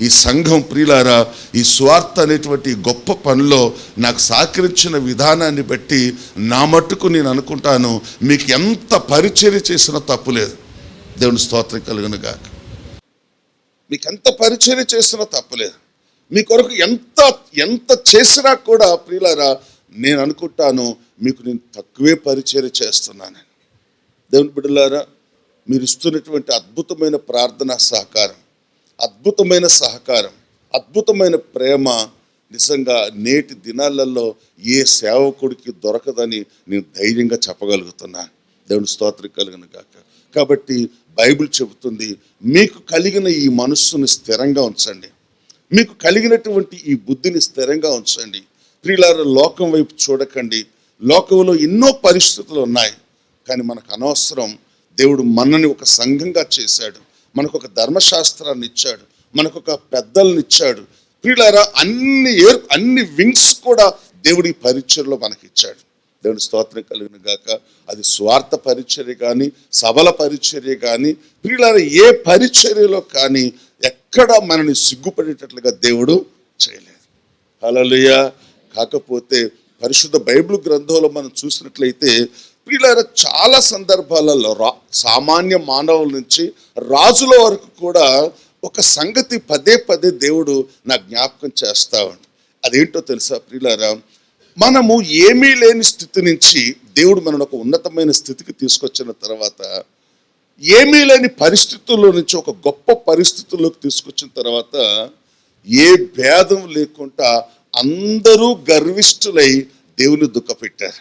ఈ సంఘం ప్రియులారా ఈ స్వార్థ అనేటువంటి గొప్ప పనిలో నాకు సహకరించిన విధానాన్ని బట్టి నా మట్టుకు నేను అనుకుంటాను మీకు ఎంత పరిచర్య చేసినా తప్పు లేదు. దేవుని స్తోత్రం కలుగును గాక. మీకు ఎంత పరిచర్య చేసినా తప్పులేదు మీ కొరకు ఎంత ఎంత చేసినా కూడా ప్రియులారా నేను అనుకుంటాను మీకు నేను తక్కువే పరిచర్య చేస్తున్నాను దేవుని బిడ్డలారా మీరు ఇస్తున్నటువంటి అద్భుతమైన ప్రార్థనా సహకారం అద్భుతమైన సహకారం అద్భుతమైన ప్రేమ నిజంగా నేటి దినాలలో ఏ సేవకుడికి దొరకదని నేను ధైర్యంగా చెప్పగలుగుతున్నాను దేవుని స్తోత్రం కలిగిన కాక కాబట్టి బైబిల్ చెబుతుంది మీకు కలిగిన ఈ మనస్సును స్థిరంగా ఉంచండి. మీకు కలిగినటువంటి ఈ బుద్ధిని స్థిరంగా ఉంచండి. ప్రియులార లోకం వైపు చూడకండి. లోకంలో ఎన్నో పరిస్థితులు ఉన్నాయి కానీ మనకు అనవసరం దేవుడు మనని ఒక సంఘంగా చేశాడు. మనకు ఒక ధర్మశాస్త్రాన్ని ఇచ్చాడు మనకు ఒక పెద్దల్ని ఇచ్చాడు. ప్రియులారా అన్ని ఏర్ అన్ని వింగ్స్ కూడా దేవుడి పరిచయలో మనకి ఇచ్చాడు దేవుని స్తోత్రం కలిగిన గాక అది స్వార్థ పరిచర్య కానీ సబల పరిచర్య కానీ ప్రియులారా ఏ పరిచర్యలో కానీ ఎక్కడ మనని సిగ్గుపడేటట్లుగా దేవుడు చేయలేదు. హల్లెలూయా. కాకపోతే పరిశుద్ధ బైబిల్ గ్రంథంలో మనం చూసినట్లయితే ప్రియులారా చాలా సందర్భాలలో రా సామాన్య మానవుల నుంచి రాజుల వరకు కూడా ఒక సంగతి పదే పదే దేవుడు నా జ్ఞాపకం చేస్తా ఉండి. అదేంటో తెలుసా ప్రియులారా? మనము ఏమీ లేని స్థితి నుంచి దేవుడు మనను ఒక ఉన్నతమైన స్థితికి తీసుకొచ్చిన తర్వాత ఏమీ లేని పరిస్థితుల్లో నుంచి ఒక గొప్ప పరిస్థితుల్లోకి తీసుకొచ్చిన తర్వాత ఏ భేదం లేకుండా అందరూ గర్విష్ఠులై దేవుని దుఃఖపెట్టారు.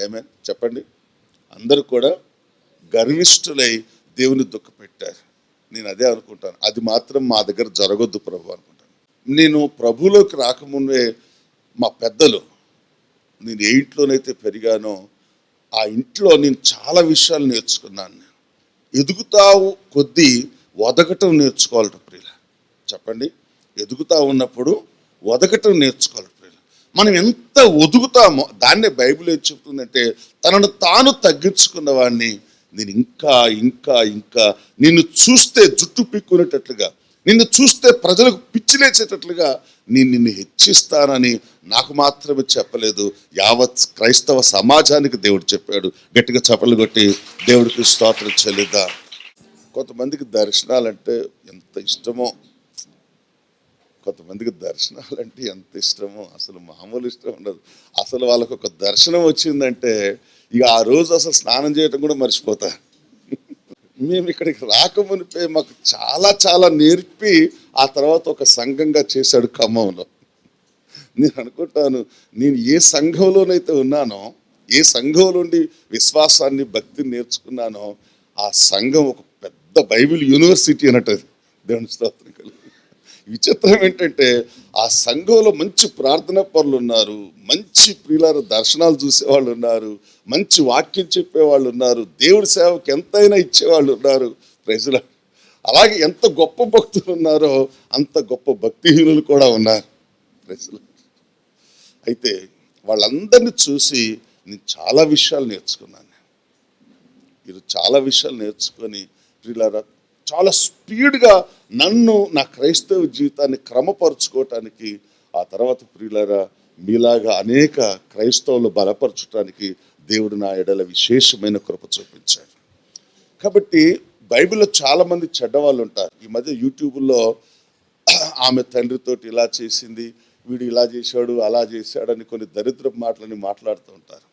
ఏమే చెప్పండి. అందరూ కూడా గర్విష్ఠులై దేవుని దుఃఖపెట్టారు. నేను అదే అనుకుంటాను. అది మాత్రం మా దగ్గర జరగొద్దు ప్రభు అనుకుంటాను. నేను ప్రభులోకి రాకముందే మా పెద్దలు నేను ఏ ఇంట్లోనైతే పెరిగానో ఆ ఇంట్లో నేను చాలా విషయాలు నేర్చుకున్నాను నేను. ఎదుగుతావు కొద్దీ వదగటం నేర్చుకోవాలట ప్రియుల చెప్పండి. ఎదుగుతా ఉన్నప్పుడు వదగటం నేర్చుకోవాలి మనం ఎంత ఒదుగుతామో దాన్నే బైబిల్ ఏం చెప్తుందంటే తనను తాను తగ్గించుకున్న వాడిని నేను ఇంకా ఇంకా ఇంకా నిన్ను చూస్తే జుట్టు పిక్కునేటట్లుగా నిన్ను చూస్తే ప్రజలకు పిచ్చిలేచేటట్లుగా నేను నిన్ను హెచ్చిస్తానని నాకు మాత్రమే చెప్పలేదు. యావత్ క్రైస్తవ సమాజానికి దేవుడు చెప్పాడు. గట్టిగా చెప్పలు కొట్టి దేవుడికి స్తోత్రం చెల్లిద్దా. కొంతమందికి దర్శనాలంటే ఎంత ఇష్టమో కొంతమందికి దర్శనాలంటే ఎంత ఇష్టమో అసలు మామూలు ఇష్టం ఉండదు. అసలు వాళ్ళకు ఒక దర్శనం వచ్చిందంటే ఇక ఆ రోజు అసలు స్నానం చేయటం కూడా మర్చిపోతారు మేము ఇక్కడికి రాకమునిపే మాకు చాలా చాలా నేర్పి ఆ తర్వాత ఒక సంఘంగా చేశాడు ఖమ్మంలో. నేను అనుకుంటాను నేను ఏ సంఘంలోనైతే ఉన్నానో ఏ సంఘంలో ఉండి విశ్వాసాన్ని భక్తిని నేర్చుకున్నానో ఆ సంఘం ఒక పెద్ద బైబిల్ యూనివర్సిటీ అన్నట్టు దేవుని స్తోత్రం. విచిత్రం ఏంటంటే ఆ సంఘంలో మంచి ప్రార్థన పనులు ఉన్నారు మంచి ప్రియులారు దర్శనాలు చూసేవాళ్ళు ఉన్నారు మంచి వాక్యం చెప్పేవాళ్ళు ఉన్నారు దేవుడి సేవకు ఎంతైనా ఇచ్చేవాళ్ళు ఉన్నారు ప్రజలు అలాగే ఎంత గొప్ప భక్తులు ఉన్నారో అంత గొప్ప భక్తిహీనులు కూడా ఉన్నారు. ప్రజలు అయితే వాళ్ళందరినీ చూసి నేను చాలా విషయాలు నేర్చుకున్నాను. మీరు చాలా విషయాలు నేర్చుకొని ప్రియులారా చాలా స్పీడ్గా నన్ను నా క్రైస్తవ జీవితాన్ని క్రమపరుచుకోవటానికి ఆ తర్వాత ప్రియులరా మీలాగా అనేక క్రైస్తవులు బలపరచడానికి దేవుడు నా ఎడల విశేషమైన కృప చూపించాడు. కాబట్టి బైబిల్లో చాలామంది చెడ్డవాళ్ళు ఉంటారు. ఈ మధ్య యూట్యూబ్లో ఆమె తండ్రితోటి ఇలా చేసింది వీడు ఇలా చేశాడు అలా చేశాడు అని కొన్ని దరిద్ర మాటలని మాట్లాడుతూ ఉంటారు.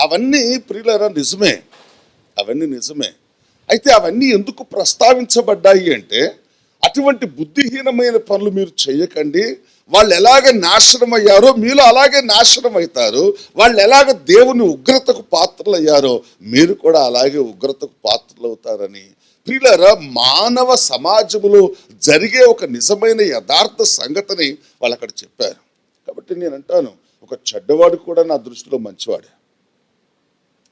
అవన్నీ ప్రియులరా నిజమే. అవన్నీ నిజమే. అయితే అవన్నీ ఎందుకు ప్రస్తావించబడ్డాయి అంటే అటువంటి బుద్ధిహీనమైన పనులు మీరు చేయకండి. వాళ్ళు ఎలాగ నాశనం అయ్యారో మీరు అలాగే నాశనం అవుతారు వాళ్ళు ఎలాగ దేవుని ఉగ్రతకు పాత్రలు అయ్యారో మీరు కూడా అలాగే ఉగ్రతకు పాత్రలు అవుతారని ప్రియులరా మానవ సమాజంలో జరిగే ఒక నిజమైన యథార్థ సంగతిని వాళ్ళు అక్కడ చెప్పారు. కాబట్టి నేను అంటాను ఒక చెడ్డవాడు కూడా నా దృష్టిలో మంచివాడే.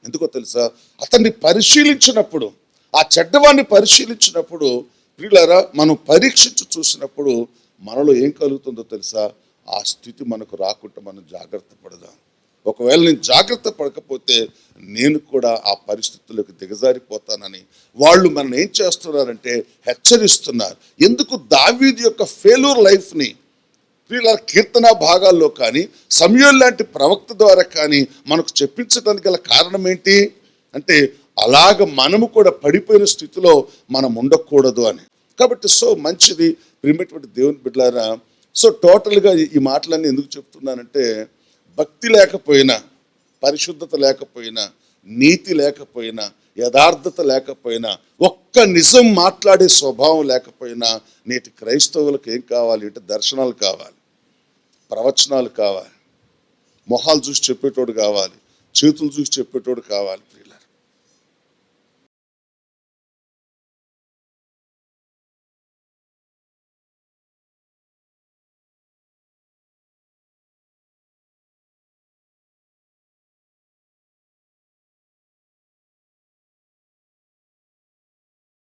ఎందుకో తెలుసా? అతన్ని పరిశీలించినప్పుడు ఆ చెడ్డవాడిని పరిశీలించినప్పుడు ప్రియులారా మనం పరీక్షించి చూసినప్పుడు మనలో ఏం కలుగుతుందో తెలుసా? ఆ స్థితి మనకు రాకుండా మనం జాగ్రత్త పడదాం. ఒకవేళ నేను జాగ్రత్త పడకపోతే నేను కూడా ఆ పరిస్థితుల్లోకి దిగజారిపోతానని వాళ్ళు మనం ఏం చేస్తున్నారంటే హెచ్చరిస్తున్నారు. ఎందుకు దావీది యొక్క ఫెయిల్యూర్ లైఫ్ని వీళ్ళ కీర్తన భాగాల్లో కానీ సమయం లాంటి ప్రవక్త ద్వారా కానీ మనకు చెప్పించడానికి గల కారణం ఏంటి? అంటే అలాగ మనము కూడా పడిపోయిన స్థితిలో మనం ఉండకూడదు అని. కాబట్టి సో మంచిది ప్రియమైనటువంటి దేవుని బిడ్డలారా. సో టోటల్గా ఈ- ఈ మాటలన్నీ ఎందుకు చెప్తున్నానంటే భక్తి లేకపోయినా పరిశుద్ధత లేకపోయినా నీతి లేకపోయినా యథార్థత లేకపోయినా ఒక్క నిజం మాట్లాడే స్వభావం లేకపోయినా నేటి క్రైస్తవులకు ఏం కావాలి? అంటే దర్శనాలు కావాలి. ప్రవచనాలు కావాలి. మొహాలు చూసి చెప్పేటోడు కావాలి. చేతులు చూసి చెప్పేటోడు కావాలి.